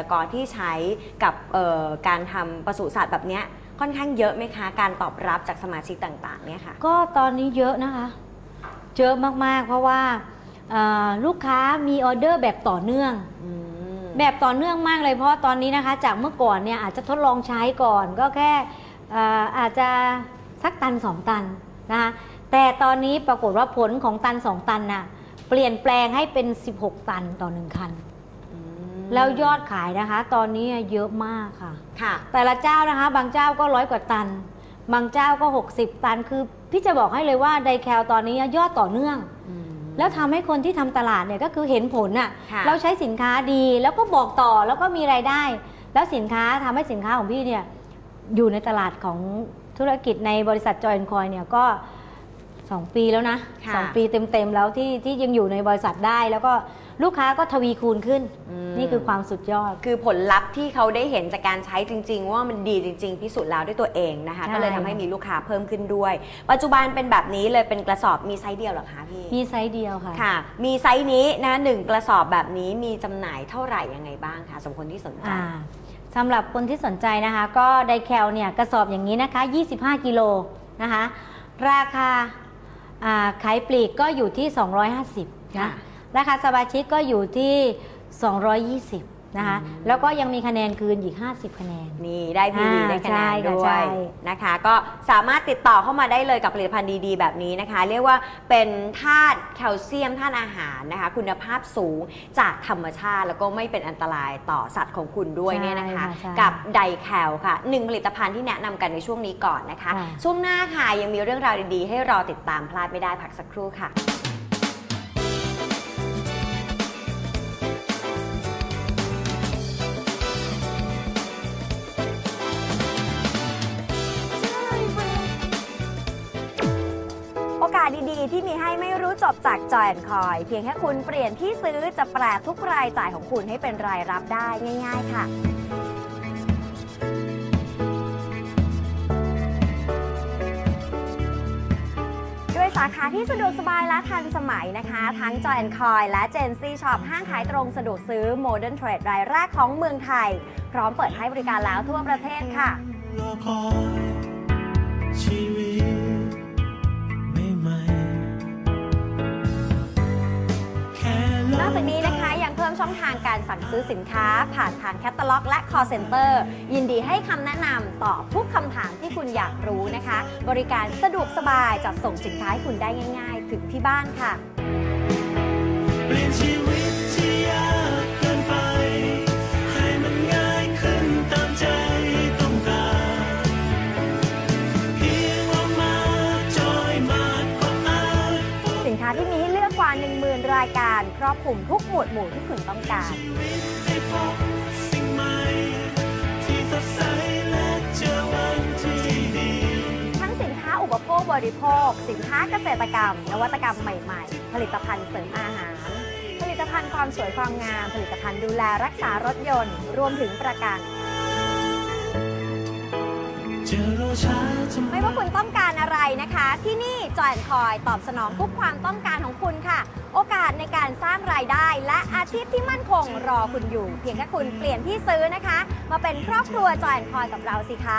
ตรกรที่ใช้กับเอ่อการทำปศุสัตว์แบบเนี้ยค่อนข้างเยอะไหมคะ การตอบรับจากสมาชิกต่างๆเนี่ยค่ะ ก็ตอนนี้เยอะนะคะ เยอะมากๆ เพราะว่าเอ่อลูกค้ามีออเดอร์แบบต่อเนื่องอืมแบบต่อเนื่องมากเลยเพราะตอนนี้นะคะ จากเมื่อก่อนเนี่ยอาจจะทดลองใช้ก่อนก็แค่เอ่ออาจจะสักตัน2ตันนะคะแต่ตอนนี้ปรากฏว่าผลของตัน2ตันน่ะเปลี่ยนแปลงให้เป็น 16 ตันต่อหนึ่งคันอืม แล้วยอดขายนะคะ ตอนนี้เยอะมากค่ะ ค่ะ แต่ละเจ้านะคะ บางเจ้าก็ร้อยกว่าตัน บางเจ้าก็ 60 ตัน คือพี่จะบอกให้เลยว่าไดแคลตอนนี้ยอดต่อเนื่องอืมแล้วทำให้คนที่ทำตลาดเนี่ยก็คือเห็นผลอะค่ะ เราใช้สินค้าดีแล้วก็บอกต่อแล้วก็มีรายได้ แล้วสินค้าทำให้สินค้าของพี่เนี่ยอยู่ในตลาดของธุรกิจในบริษัทจอยคอยเนี่ยก็2ปีแล้วนะค่ะสองปีเต็มๆแล้วที่ที่ยังอยู่ในบริษัทได้แล้วก็ ลูกค้าก็ทวีคูณขึ้นอืมนี่คือความสุดยอด คือผลลัพธ์ที่เขาได้เห็นจากการใช้จริง ๆ ว่ามันดีจริง ๆ พิสูจน์แล้วด้วยตัวเองนะคะใช่ก็เลยทำให้มีลูกค้าเพิ่มขึ้นด้วย ปัจจุบันเป็นแบบนี้เลยเป็นกระสอบมีไซส์เดียวเหรอคะพี่ มีไซส์เดียวค่ะ ค่ะ มีไซส์นี้นะหนึ่งกระสอบแบบนี้มีจำหน่ายเท่าไหร่ยังไงบ้างคะสำหรับคนที่สนใจอ่าสำหรับคนที่สนใจนะคะ ก็ไดแคลเนี่ยกระสอบอย่างนี้นะคะ 25 กิโลนะคะ ราคาอ่าขายปลีกก็อยู่ที่ 250ค่ะนะ ราคาสมาชิกก็อยู่ที่ 220 นะคะอืมแล้วก็ยังมีคะแนนคืนอีก 50 คะแนน นี่ได้พีวีอ่าได้คะแนนใช่ด้วใช่ยนะคะ ก็สามารถติดต่อเข้ามาได้เลยกับผลิตภัณฑ์ดีๆ แบบนี้นะคะ เรียกว่าเป็นธาตุแคลเซียมธาตุอาหารนะคะ คุณภาพสูงจากธรรมชาติ แล้วก็ไม่เป็นอันตรายต่อสัตว์ของคุณด้วยเนี่ยนะคะใช่ค่ะใช่กับไดแคลค่ะหนึ่งผลิตภัณฑ์ที่แนะนำกันในช่วงนี้ก่อนนะคะค่ะช่วงหน้าค่ะยังมีเรื่องราวดีๆ ให้รอติดตามพลาดไม่ได้พักสักครู่ค่ะ ที่มีให้ไม่รู้จบจากจอยคอย เพียงแค่คุณเปลี่ยนที่ซื้อจะแปลทุกรายจ่ายของคุณให้เป็นรายรับได้ง่าย ๆ ค่ะด้วยสาขาที่สะดวกสบายและทันสมัยนะคะ ทั้ง Joy Coy และ Gen Z Shop ห้างขายตรงสะดวกซื้อ Modern Trade รายแรกของเมืองไทย พร้อมเปิดให้บริการแล้วทั่วประเทศค่ะ ชีวิตใหม่ อกจากนี้นะคะยังเพิ่มช่องทางการสั่งซื้อสินค้า ผ่านทางแคตตาล็อก และ call center ยินดีให้คำแนะนำตอบทุกคำถามที่คุณอยากรู้นะคะ บริการสะดวกสบายจัดส่งสินค้าให้คุณได้ง่าย ๆ ถึงที่บ้านค่ะ เปลี่ยนชีวิตที่ยาก อบคลุมทุกหมวดหมู่ที่คุณต้องการชีวิตได้พบสิ่งใหม่ที่สดใสและเจอวันที่ดีทั้งสินค้าอุปโภคบริโภค สินค้าเกษตรกรรม นวัตกรรมใหม่ๆ ผลิตภัณฑ์เสริมอาหาร ผลิตภัณฑ์ความสวยความงาม ผลิตภัณฑ์ดูแลรักษารถยนต์ รวมถึงประกันเจอโรช้าทำไม่ว่าคุณต้องการ อะไรนะคะ ที่นี่จอยคอยตอบสนองทุกความต้องการของคุณค่ะ โอกาสในการสร้างรายได้และอาชีพที่มั่นคงรอคุณอยู่ เพียงแค่คุณเปลี่ยนที่ซื้อนะคะ มาเป็นครอบครัวจอยคอยกับเราสิคะ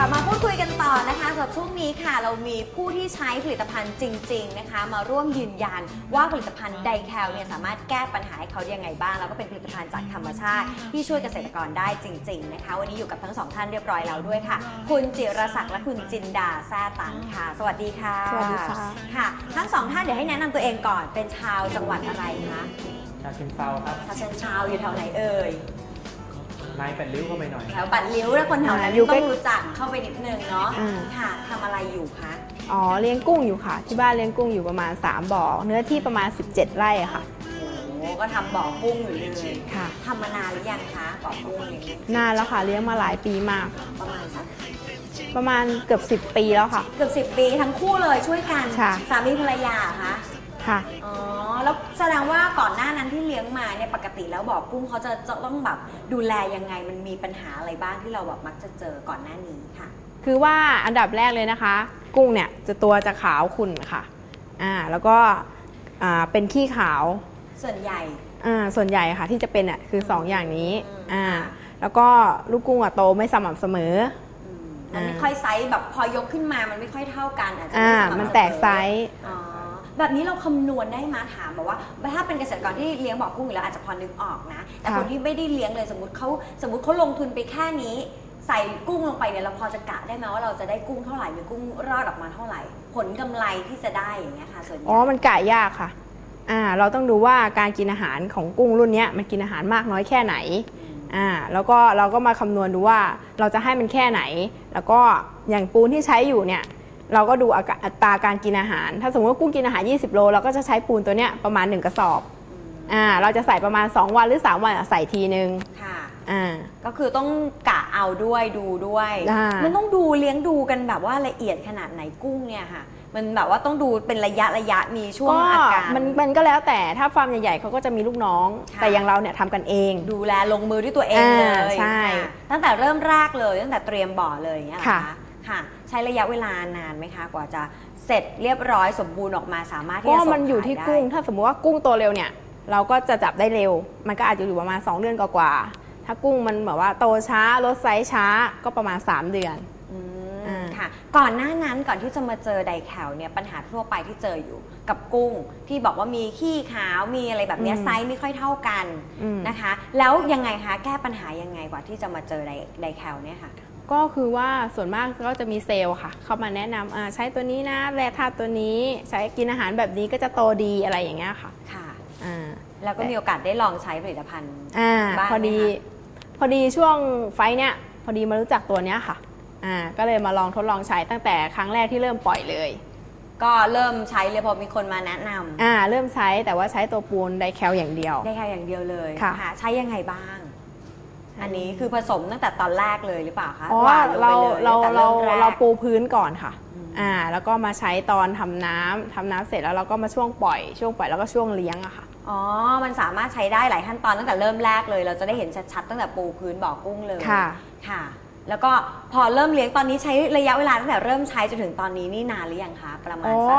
กลับมาพูดคุยกันต่อนะคะสำหรับช่วงนี้ค่ะ เรามีผู้ที่ใช้ผลิตภัณฑ์จริง ๆนะคะ มาร่วมยืนยันว่าผลิตภัณฑ์ไดแคลเนี่ยสามารถแก้ปัญหาให้เขายังไงบ้าง แล้วก็เป็นผลิตภัณฑ์จากธรรมชาติ ที่ช่วยเกษตรกรได้จริง ๆ นะคะ วันนี้อยู่กับทั้งสองท่านเรียบร้อยแล้วด้วยค่ะ คุณจิรศักดิ์และคุณจินดาแซ่ตันค่ะ สวัสดีค่ะสวัสดีค่ะ ค่ะ ทั้งสองท่านเดี๋ยวให้แนะนำตัวเองก่อนเป็นชาวจังหวัดอะไรคะชาเชิงเซาครับชาวเชิงเทราอยู่แถวไหนเอ่ย นายแปดริ้วเข้าไปหน่อย แถวปัดลิ้วแล้วคนแถวนั้นอยู่ต้ใกล้องรู้จักเข้าไปนิดนึงเนาะอืมค่ะทำอะไรอยู่คะ อ๋อเลี้ยงกุ้งอยู่ค่ะ ที่บ้านเลี้ยงกุ้งอยู่ประมาณ 3 บ่อ เนื้อที่ประมาณ 17 ไร่อะค่ะโอ้ก็ทำบ่อกุ้งอยู่เลยค่ะ ทำมานานหรือยังคะบ่อกุ้งเลี้ยงนานแล้วค่ะเลี้ยงมาหลายปีมาก ประมาณสักประมาณเกือบ 10 ปีแล้วค่ะ เกือบสิบปีทั้งคู่เลยช่วยกัน ค่ะ สามีภรรยาเหรอคะ ค่ะ อ๋อ แล้วแสดงว่าก่อนหน้านั้นที่เลี้ยงมาเนี่ยปกติแล้วบ่อกุ้งเขาจะจะต้องแบบดูแลยังไงมันมีปัญหาอะไรบ้างที่เราแบบมักจะเจอก่อนหน้านี้ค่ะ คือว่าอันดับแรกเลยนะคะ กุ้งเนี่ยจะตัวจะขาวขุ่นค่ะอ่าแล้วก็อ่าเป็นขี้ขาวส่วนใหญ่ อ่าส่วนใหญ่ค่ะที่จะเป็นอะคือสองอย่างนี้อืม อ่าค่ะแล้วก็ลูกกุ้งอะโตไม่สม่ำเสมอ อืมมันไม่อ่าค่อยไซส์แบบพอยกขึ้นมามันไม่ค่อยเท่ากันอาจจะอ่าไม่สม่ำเสมอมันแตกไซส์ อ๋อ แบบนี้เราคำนวณได้มาถามแบบว่าถ้าเป็นเกษตรกรที่เลี้ยงบ่อกุ้งอยู่แล้วอาจจะพอนึกออกนะ แต่ค่ะคนที่ไม่ได้เลี้ยงเลยสมมติเขาสมมติเขาลงทุนไปแค่นี้ ใส่กุ้งลงไปเนี่ยเราพอจะกะได้ไหมว่าเราจะได้กุ้งเท่าไหร่มีกุ้งรอดออกมาเท่าไหร่ ผลกำไรที่จะได้อย่างเงี้ยค่ะส่วนใหญ่อ๋อมันกะยากค่ะอ่าเราต้องดูว่าการกินอาหารของกุ้งรุ่นเนี้ยมันกินอาหารมากน้อยแค่ไหนอ่าแล้วก็เราก็มาคำนวณดูว่าเราจะให้มันแค่ไหน แล้วก็อย่างปูนที่ใช้อยู่เนี่ย เราก็ดูอากาอัตราการกินอาหาร ถ้าสมมติว่ากุ้งกินอาหาร 20 โล เราก็จะใช้ปูนตัวเนี้ยประมาณ 1 กระสอบอ่าเราจะใส่ประมาณ 2 วันหรือ 3 วันอะใส่ทีนึงค่ะอ่าก็คือต้องกะเอาด้วยดูด้วยอ่ามัมันต้องดูเลี้ยงดูกันแบบว่าละเอียดขนาดไหนกุ้งเนี่ยค่ะ มันแบบว่าต้องดูเป็นระยะระยะมีช่วงก็อาการมันมันก็แล้วแต่ถ้าฟาร์มใหญ่ๆเขาก็จะมีลูกน้องค่ะแต่อย่างเราเนี่ยทำกันเอง ดูแลลงมือด้วยตัวเองเลอ่ายใช่ค่ะตั้งแต่เริ่มแรกเลยตั้งแต่เตรียมบ่อเลยอย่างเงี้ยเหรอค่ะ คะค่ะ ใช้ระยะเวลานานไหมคะ กว่าจะเสร็จเรียบร้อยสมบูรณ์ออกมาสามารถที่ก็จะส่งมันอยู่ที่ขายได้กุ้งถ้าสมมติว่ากุ้งโตเร็วเนี่ย เราก็จะจับได้เร็ว มันก็อาจจะอยู่ประมาณ 2 เดือนกว่าๆถ้ากุ้งมันแบบว่าโตช้าลดไซส์ช้าก็ประมาณ 3 เดือน อืมอ่า ค่ะ ก่อนหน้านั้นก่อนที่จะมาเจอไดแคลเนี่ยปัญหาทั่วไปที่เจออยู่กับกุ้ง ที่บอกว่ามีขี้ขาวมีอะไรแบบเนี้ยอืมไซส์ไม่ค่อยเท่ากันอืมนะคะ แล้วยังไงคะแก้ปัญหายังไงกว่าที่จะมาเจอไดไดแคลเนี่ยค่ะ ก็คือว่าส่วนมากก็จะมีเซลล์ค่ะ เข้ามาแนะนำอ่าใช้ตัวนี้นะแร่ธาตุตัวนี้ใช้กินอาหารแบบนี้ก็จะโตดีอะไรอย่างเงี้ยค่ะค่ะอ่าแล้วก็มีโอกาสได้ลองใช้ผลิตภัณฑ์อ่าบ้างไหมพอดีคะพอดีช่วงไฟท์เนี่ยพอดีมารู้จักตัวเนี้ยค่ะอ่าก็เลยมาลองทดลองใช้ตั้งแต่ครั้งแรกที่เริ่มปล่อยเลย ก็เริ่มใช้เลยพอมีคนมาแนะนำอ่าเริ่มใช้แต่ว่าใช้ตัวปูนไดแคลอย่างเดียวได้แค่อย่างเดียวเลยค่ะใช้ยังไงบ้าง อันนี้คือผสมตั้งแต่ตอนแรกเลยหรือเปล่าคะอ๋อหวานลงเราไปเลยเราตั้งแต่เรามแก เราปูพื้นก่อนค่ะ อืม อ่า แล้วก็มาใช้ตอนทำน้ำทำน้ำเสร็จแล้วเราก็มาช่วงปล่อย ช่วงปล่อยแล้วก็ช่วงเลี้ยงอะค่ะ อ๋อ มันสามารถใช้ได้หลายขั้นตอนตั้งแต่เริ่มแรกเลย เราจะได้เห็นชัดๆตั้งแต่ปูพื้นบ่อกุ้งเลยค่ะ ค่ะ แล้วก็พอเริ่มเลี้ยงตอนนี้ใช้ระยะเวลาตั้งแต่เริ่มใช้จนถึงตอนนี้นี่นานหรือยังคะประมาอ๋ณอสัก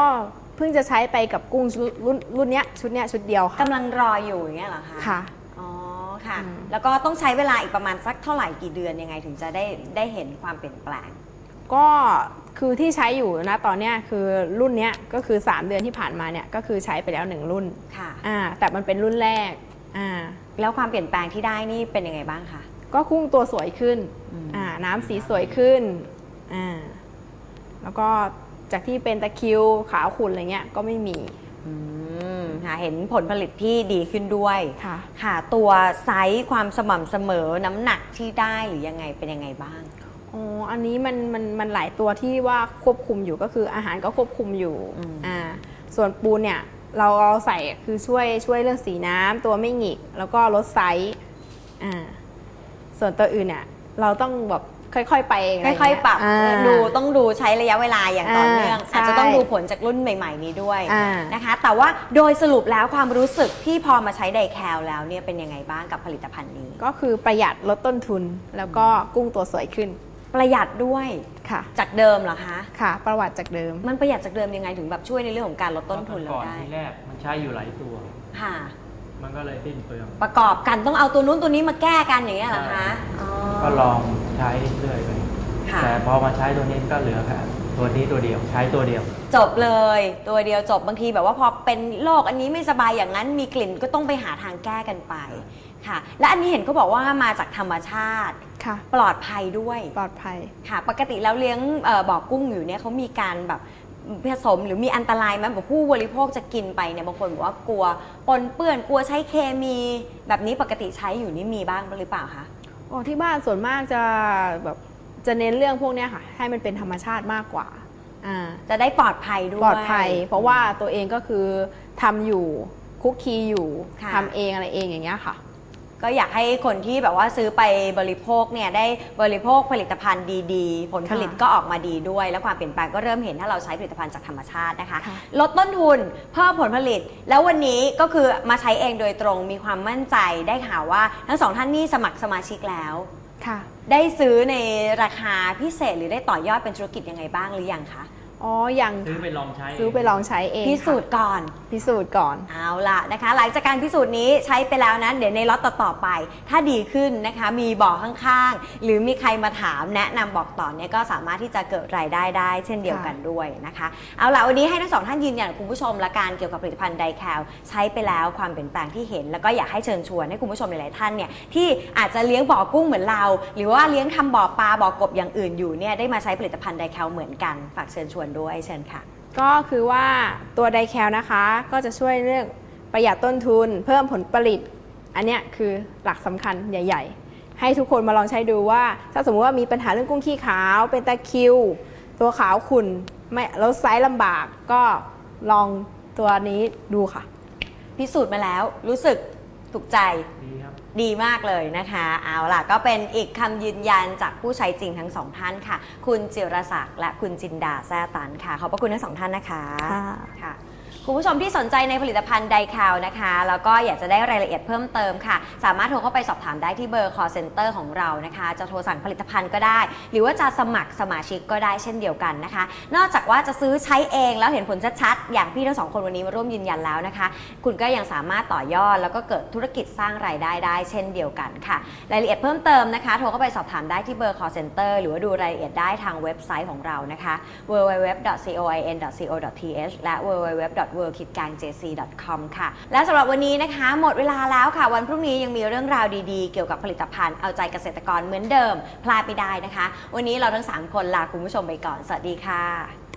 เพิ่งจะใช้ไปกับกุ้งชุดรุ่นรุ่นเนี้ยชุดเนี้ยชุดเดียวค่ะ กำลังรออยู่อย่างเงี้ยเหรอคะ ค่ะอ๋อ ค่ะอืมแล้วก็ต้องใช้เวลาอีกประมาณสักเท่าไหร่กี่เดือนยังไงถึงจะได้ได้เห็นความเปลี่ยนแปลง ก็คือที่ใช้อยู่นะตอนเนี้ยคือรุ่นเนี้ยก็คือ 3 เดือนที่ผ่านมาเนี่ยก็คือใช้ไปแล้วหนึ่งรุ่นค่ะ อ่าแต่มันเป็นรุ่นแรกอ่าแล้วความเปลี่ยนแปลงที่ได้นี่เป็นยังไงบ้างคะ ก็กุ้งตัวสวยขึ้นอืม อ่าน้ำสีสวยขึ้นอ่าแล้วก็จากที่เป็นตะคริวขาวขุ่นอะไรเงี้ยก็ไม่มี อืม ค่ะเห็นผลผลิตที่ดีขึ้นด้วยค่ะ ค่ะ ตัวไซส์ความสม่ำเสมอน้ำหนักที่ได้หรือยังไงเป็นยังไงบ้างอ๋ออันนี้มันมันมันหลายตัวที่ว่าควบคุมอยู่ก็คืออาหารก็ควบคุมอยู่อืมอ่าส่วนปูนเนี่ยเราเราใส่คือช่วยช่วยเรื่องสีน้ำตัวไม่หงิกแล้วก็ลดไซส์อ่าส่วนตัวอื่นเนี่ยเราต้องแบบ ค่อยๆ ไปะไรค่อยเงี้ๆปรับาดูต้องดูใช้ระยะเวลาอย่างต่อเนื่องอ่าอาจจะใช่ต้องดูผลจากรุ่นใหม่ ๆ นี้ด้วยอ่านะคะ แต่ว่าโดยสรุปแล้วความรู้สึกที่พอมาใช้ไดแคลแล้วเนี่ยเป็นยังไงบ้างกับผลิตภัณฑ์นี้ ก็คือประหยัดลดต้นทุนแล้วก็กุ้งตัวสวยขึ้น ประหยัดด้วยค่ะ จากเดิมเหรอคะค่ะ ประวัติจากเดิม มันประหยัดจากเดิมยังไงถึงแบบช่วยในเรื่องของการลดต้นทุนเราก่อนได้ทีแรกมันใช้อยู่หลายตัวค่ะ มันก็เลยสิ้นเปลืองประกอบกันต้องเอาตัวนู้นตัวนี้มาแก้กันอย่างเงี้ยเหรอคะใช่อ๋อก็ลอง ใช้เรื่อยไปค่ะ แต่พอมาใช้ตัวนี้ก็เหลือแค่ตัวนี้ตัวเดียวใช้ตัวเดียว จบเลยตัวเดียวจบบางทีแบบว่าพอเป็นโรคอันนี้ไม่สบายอย่างนั้นมีกลิ่นก็ต้องไปหาทางแก้กันไปค่ะ และอันนี้เห็นเขาบอกว่ามาจากธรรมชาติค่ะ ปลอดภัยด้วยปลอดภัย ค่ะ ปกติแล้วเลี้ยงเอ่อบ่อกุ้งอยู่เนี่ยเขามีการแบบผสมหรือมีอันตรายไหมแบบผู้บริโภคจะกินไปเนี่ยบางคนบอกว่ากลัวปนเปื้อนกลัวใช้เคมี แบบนี้ปกติใช้อยู่นี่มีบ้างหรือเปล่าคะ อ๋อที่บ้านส่วนมากจะแบบจะเน้นเรื่องพวกเนี้ยค่ะ ให้มันเป็นธรรมชาติมากกว่าอ่า จะได้ปลอดภัยด้วย ปลอดภัย เพราะว่าตัวเองก็คือทำอยู่คุกคีอยู่ค่ะ ทำเองอะไรเองอย่างเงี้ยค่ะ ก็อยากให้คนที่แบบว่าซื้อไปบริโภคเนี่ยได้บริโภคผลิตภัณฑ์ดีๆ ผลผลิตค่ะก็ออกมาดีด้วย และความเปลี่ยนแปลงก็เริ่มเห็นถ้าเราใช้ผลิตภัณฑ์จากธรรมชาตินะคะค่ะลดต้นทุนเพิ่มผลผลิต แล้ววันนี้ก็คือมาใช้เองโดยตรงมีความมั่นใจได้ข่าวว่า ทั้งสองท่านนี่สมัครสมาชิกแล้วค่ะได้ซื้อในราคาพิเศษหรือได้ต่อยอดเป็นธุรกิจยังไงบ้างหรือยังคะ อ๋อยังซื้อไปค่ะลองใช้ซื้อไปลองใช้เองพิสูจค่ะน์ก่อน พิสูจน์ก่อน เอาล่ะนะคะ หลังจากการพิสูจน์นี้ใช้ไปแล้วนะเดี๋ยวในล็อตต่อๆไป ถ้าดีขึ้นนะคะ มีบอกข้างๆ หรือมีใครมาถามแนะนำบอกต่อเนี่ยก็สามารถที่จะเกิดรายได้ได้ เช่นเดียวกันด้วยนะคะ เอาล่ะวันนี้ให้ทั้งสองท่านยืนยันกับคุณผู้ชมละการเกี่ยวกับผลิตภัณฑ์ไดแคลใช้ไปแล้วความเปลี่ยนแปลงที่เห็น แล้วก็อยากให้เชิญชวนให้คุณผู้ชมหลายๆท่านเนี่ยที่อาจจะเลี้ยงบ่อกุ้งเหมือนเรา หรือว่าเลี้ยงทำบ่อปลาบ่อกบอย่างอื่นอยู่เนี่ยได้มาใช้ผลิตภัณฑ์ไดแคลเหมือนกันฝากเชิญชวนด้วยเชิญค่ะ ก็คือว่าตัวไดแคลนะคะ ก็จะช่วยเรื่องประหยัดต้นทุน เพิ่มผลผลิต อันเนี้ยคือหลักสำคัญใหญ่ ๆ ให้ทุกคนมาลองใช้ดูว่า ถ้าสมมติว่ามีปัญหาเรื่องกุ้งขี้ขาว เป็นตะคิว ตัวขาวขุ่นไม่แล้วไซส์ลำบากก็ลองตัวนี้ดูค่ะ พิสูจน์มาแล้วรู้สึก ถูกใจดีครับ ดีมากเลยนะคะ เอาล่ะก็เป็นอีกคำยืนยันจากผู้ใช้จริงทั้งสองท่านค่ะ คุณจิรศักดิ์และคุณจินดาแซ่ตันค่ะ ขอบพระคุณทั้งสองท่านนะคะค่ะ คุณผู้ชมที่สนใจในผลิตภัณฑ์ไดคาวนะคะ แล้วก็อยากจะได้รายละเอียดเพิ่มเติมค่ะ สามารถโทรเข้าไปสอบถามได้ที่เบอร์ call center ของเรานะคะ จะโทรสั่งผลิตภัณฑ์ก็ได้ หรือว่าจะสมัครสมาชิกก็ได้เช่นเดียวกันนะคะ นอกจากว่าจะซื้อใช้เองแล้วเห็นผลชัดๆ อย่างพี่ทั้งสองคนวันนี้มาร่วมยืนยันแล้วนะคะ คุณก็ยังสามารถต่อยอดแล้วก็เกิดธุรกิจสร้างรายได้ได้เช่นเดียวกันค่ะ รายละเอียดเพิ่มเติมนะคะ โทรเข้าไปสอบถามได้ที่เบอร์ call center หรือว่าดูรายละเอียดได้ทางเว็บไซต์ของเรานะคะ www.coin.co.th และ www www.worldkitgangjc.com ค่ะ และสำหรับวันนี้นะคะ หมดเวลาแล้วค่ะ วันพรุ่งนี้ยังมีเรื่องราวดีๆ เกี่ยวกับผลิตภัณฑ์เอาใจเกษตรกรเหมือนเดิม พลาดไม่ได้นะคะ วันนี้เราทั้ง 3 คนลาคุณผู้ชมไปก่อน สวัสดีค่ะ